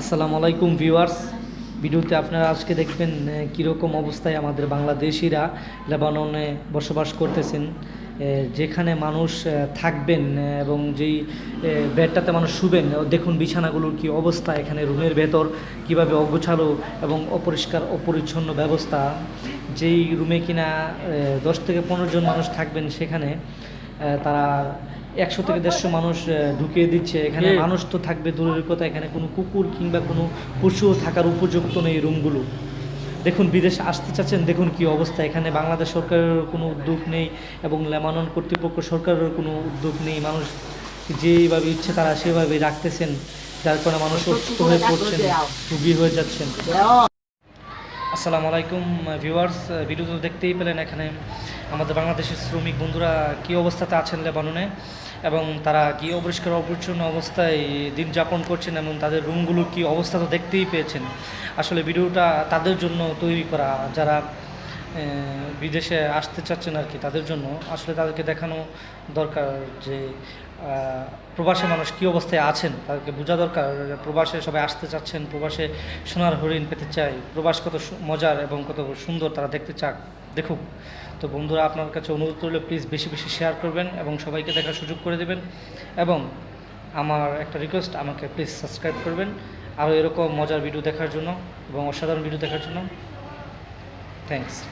আসসালামু আলাইকুম ভিউয়ার্স। ভিডিওতে আপনারা আজকে দেখবেন কীরকম অবস্থায় আমাদের বাংলাদেশিরা লেবাননে বসবাস করতেছেন। যেখানে মানুষ থাকবেন এবং যেই বেডটাতে মানুষ শুবেন দেখুন বিছানাগুলোর কি অবস্থা, এখানে রুমের ভেতর কীভাবে অগোছালো এবং অপরিষ্কার, অপরিচ্ছন্ন ব্যবস্থা। যেই রুমে কিনা দশ থেকে পনেরো জন মানুষ থাকবেন সেখানে তারা একশো থেকে দেড়শো মানুষ ঢুকিয়ে দিচ্ছে। এখানে মানুষ তো থাকবে দূরের কথা এখানে কোনো কুকুর কিংবা কোনো পশুও থাকার উপযুক্ত নেই রুমগুলো। দেখুন বিদেশে আসতে চাচ্ছেন দেখুন কি অবস্থা। এখানে বাংলাদেশ সরকারের কোনো উদ্যোগ নেই এবং লেবানন কর্তৃপক্ষ সরকারের কোনো উদ্যোগ নেই। মানুষ যেভাবে ইচ্ছে তারা সেভাবে রাখতেছেন যার কারণে মানুষ অসুস্থ হয়ে পড়ছেন রুগী হয়ে যাচ্ছেন। আসসালামু আলাইকুম ভিউয়ার্স ভিডিও তো দেখতেই পেলেন এখানে। আমাদের বাংলাদেশের শ্রমিক বন্ধুরা কী অবস্থাতে আছেন লেবাননে? এবং তারা কী অপরিষ্কার অপরিচ্ছন্ন অবস্থায় দিন যাপন করছেন এবং তাদের রুমগুলো কি অবস্থা তো দেখতেই পেয়েছেন। আসলে ভিডিওটা তাদের জন্য তৈরি করা, যারা বিদেশে আসতে চাচ্ছেন আর কি তাদের জন্য, আসলে তাদেরকে দেখানো দরকার যে প্রবাসী মানুষ কী অবস্থায় আছেন, তাদেরকে বোঝা দরকার, প্রবাসে সবাই আসতে চাচ্ছেন, প্রবাসে সোনার হরিণ পেতে চায় প্রবাস কত মজার এবং কত সুন্দর তারা দেখতে চাক, দেখুক। তো বন্ধুরা, আপনার কাছে অনুরোধ করলে প্লিজ বেশি বেশি শেয়ার করবেন এবং সবাইকে দেখার সুযোগ করে দেবেন এবং আমার একটা রিকোয়েস্ট আমাকে প্লিজ সাবস্ক্রাইব করবেন। আরও এরকম মজার ভিডিও দেখার জন্য এবং অসাধারণ ভিডিও দেখার জন্য। Thanks.